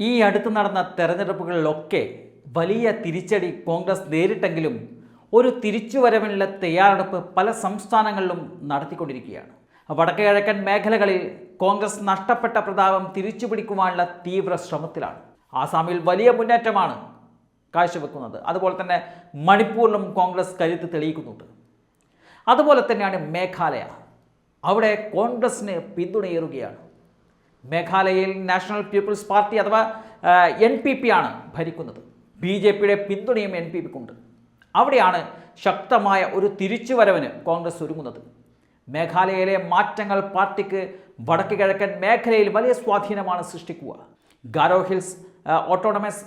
ഈ അടുത്ത് നടന്ന തെരഞ്ഞെടുപ്പുകളിലൊക്കെ വലിയ തിരിച്ചടി കോൺഗ്രസ് നേരിട്ടെങ്കിലും ഒരു തിരിച്ചുവരവിനുള്ള തയ്യാറെടുപ്പ് പല സംസ്ഥാനങ്ങളിലും നടത്തിക്കൊണ്ടിരിക്കുകയാണ്. വടക്ക് കിഴക്കൻ മേഖലകളിൽ കോൺഗ്രസ് നഷ്ടപ്പെട്ട പ്രതാപം തിരിച്ചുപിടിക്കുവാനുള്ള തീവ്ര ശ്രമത്തിലാണ്. ആസാമിൽ വലിയ മുന്നേറ്റമാണ് കാഴ്ചവെക്കുന്നത്. അതുപോലെ തന്നെ മണിപ്പൂരിലും കോൺഗ്രസ് കരുത്ത് തെളിയിക്കുന്നുണ്ട്. അതുപോലെ തന്നെയാണ് മേഘാലയ. അവിടെ കോൺഗ്രസിന് പിന്തുണയേറുകയാണ്. മേഘാലയയിൽ നാഷണൽ പീപ്പിൾസ് പാർട്ടി അഥവാ എൻ പി പി ആണ് ഭരിക്കുന്നത്. ബി ജെ പിയുടെ പിന്തുണയും എൻ പി പിക്കുണ്ട് അവിടെയാണ് ശക്തമായ ഒരു തിരിച്ചുവരവിന് കോൺഗ്രസ് ഒരുങ്ങുന്നത്. മേഘാലയയിലെ മാറ്റങ്ങൾ പാർട്ടിക്ക് വടക്ക് കിഴക്കൻ മേഖലയിൽ വലിയ സ്വാധീനമാണ് സൃഷ്ടിക്കുക. ഗാരോ ഹിൽസ് ഓട്ടോണമസ്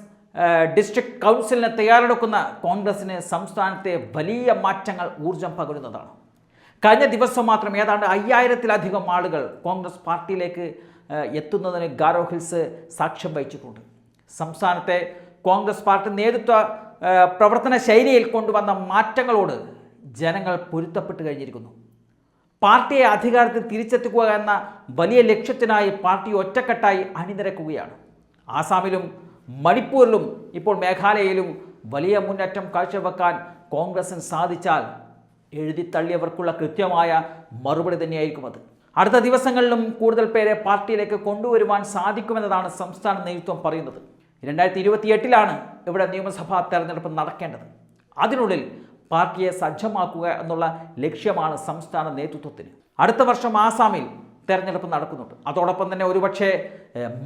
ഡിസ്ട്രിക്ട് കൗൺസിലിന് തയ്യാറെടുക്കുന്ന കോൺഗ്രസിന് സംസ്ഥാനത്തെ വലിയ മാറ്റങ്ങൾ ഊർജം പകരുന്നതാണ്. കഴിഞ്ഞ ദിവസം മാത്രം ഏതാണ്ട് അയ്യായിരത്തിലധികം ആളുകൾ കോൺഗ്രസ് പാർട്ടിയിലേക്ക് എത്തുന്നതിന് ഗാരോ ഹിൽസ് സാക്ഷ്യം വഹിച്ചിട്ടുണ്ട്. സംസ്ഥാനത്തെ കോൺഗ്രസ് പാർട്ടി നേതൃത്വ പ്രവർത്തന ശൈലിയിൽ കൊണ്ടുവന്ന മാറ്റങ്ങളോട് ജനങ്ങൾ പൊരുത്തപ്പെട്ട് കഴിഞ്ഞിരിക്കുന്നു. പാർട്ടിയെ അധികാരത്തിൽ തിരിച്ചെത്തിക്കുക എന്ന വലിയ ലക്ഷ്യത്തിനായി പാർട്ടി ഒറ്റക്കെട്ടായി അണിനിരക്കുകയാണ്. ആസാമിലും മണിപ്പൂരിലും ഇപ്പോൾ മേഘാലയയിലും വലിയ മുന്നേറ്റം കാഴ്ചവെക്കാൻ കോൺഗ്രസിന് സാധിച്ചാൽ എഴുതി തള്ളിയവർക്കുള്ള കൃത്യമായ മറുപടി തന്നെയായിരിക്കും അത്. അടുത്ത ദിവസങ്ങളിലും കൂടുതൽ പേരെ പാർട്ടിയിലേക്ക് കൊണ്ടുവരുവാൻ സാധിക്കുമെന്നതാണ് സംസ്ഥാന നേതൃത്വം പറയുന്നത്. രണ്ടായിരത്തി ഇരുപത്തിയെട്ടിലാണ് ഇവിടെ നിയമസഭാ തെരഞ്ഞെടുപ്പ് നടക്കേണ്ടത്. അതിനുള്ളിൽ പാർട്ടിയെ സജ്ജമാക്കുക എന്നുള്ള ലക്ഷ്യമാണ് സംസ്ഥാന നേതൃത്വത്തിന്. അടുത്ത വർഷം ആസാമിൽ തെരഞ്ഞെടുപ്പ് നടക്കുന്നുണ്ട്. അതോടൊപ്പം തന്നെ ഒരുപക്ഷെ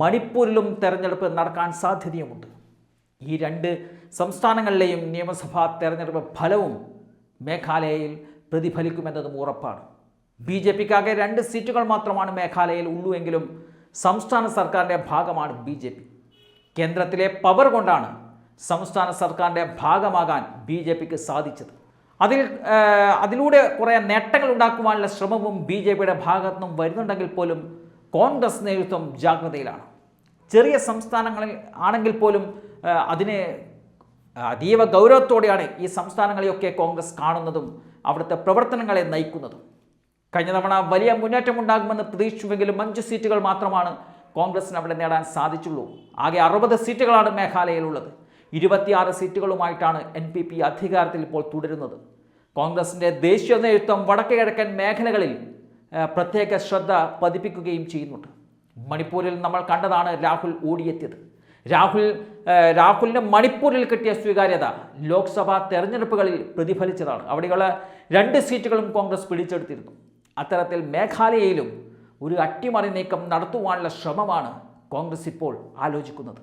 മണിപ്പൂരിലും തെരഞ്ഞെടുപ്പ് നടക്കാൻ സാധ്യതയുമുണ്ട്. ഈ രണ്ട് സംസ്ഥാനങ്ങളിലെയും നിയമസഭാ തെരഞ്ഞെടുപ്പ് ഫലവും മേഘാലയയിൽ പ്രതിഫലിക്കുമെന്നതും ഉറപ്പാണ്. ബി ജെ പിക്കാകെ രണ്ട് സീറ്റുകൾ മാത്രമാണ് മേഘാലയയിൽ ഉള്ളൂ എങ്കിലും സംസ്ഥാന സർക്കാരിന്റെ ഭാഗമാണ് ബി ജെ പി. കേന്ദ്രത്തിലെ പവർ കൊണ്ടാണ് സംസ്ഥാന സർക്കാരിന്റെ ഭാഗമാകാൻ ബി ജെ പിക്ക് സാധിച്ചത്. അതിൽ അതിലൂടെ കുറേ നേട്ടങ്ങൾ ഉണ്ടാക്കുവാനുള്ള ശ്രമവും ബി ജെ പിയുടെ ഭാഗത്തു നിന്നും വരുന്നുണ്ടെങ്കിൽ പോലും കോൺഗ്രസ് നേതൃത്വം ജാഗ്രതയിലാണ്. ചെറിയ സംസ്ഥാനങ്ങളിൽ ആണെങ്കിൽ പോലും അതിനെ അതീവ ഗൗരവത്തോടെയാണ് ഈ സംസ്ഥാനങ്ങളെയൊക്കെ കോൺഗ്രസ് കാണുന്നതും അവിടുത്തെ പ്രവർത്തനങ്ങളെ നയിക്കുന്നതും. കഴിഞ്ഞ തവണ വലിയ മുന്നേറ്റം ഉണ്ടാകുമെന്ന് പ്രതീക്ഷിച്ചുവെങ്കിലും അഞ്ച് സീറ്റുകൾ മാത്രമാണ് കോൺഗ്രസിന് അവിടെ നേടാൻ സാധിച്ചുള്ളൂ. ആകെ അറുപത് സീറ്റുകളാണ് മേഘാലയയിലുള്ളത്. ഇരുപത്തിയാറ് സീറ്റുകളുമായിട്ടാണ് എൻ പി പി അധികാരത്തിൽ ഇപ്പോൾ തുടരുന്നത്. കോൺഗ്രസിന്റെ ദേശീയ നേതൃത്വം വടക്കു കിഴക്കൻ മേഖലകളിൽ പ്രത്യേക ശ്രദ്ധ പതിപ്പിക്കുകയും ചെയ്യുന്നുണ്ട്. മണിപ്പൂരിൽ നമ്മൾ കണ്ടതാണ് രാഹുൽ ഓടിയെത്തിയത്. രാഹുൽ രാഹുലിന് മണിപ്പൂരിൽ കിട്ടിയ സ്വീകാര്യത ലോക്സഭാ തെരഞ്ഞെടുപ്പുകളിൽ പ്രതിഫലിച്ചതാണ്. അവിടെയുള്ള രണ്ട് സീറ്റുകളും കോൺഗ്രസ് പിടിച്ചെടുത്തിരുന്നു. അത്തരത്തിൽ മേഘാലയയിലും ഒരു അട്ടിമറി നീക്കം നടത്തുവാനുള്ള ശ്രമമാണ് കോൺഗ്രസ് ഇപ്പോൾ ആലോചിക്കുന്നത്.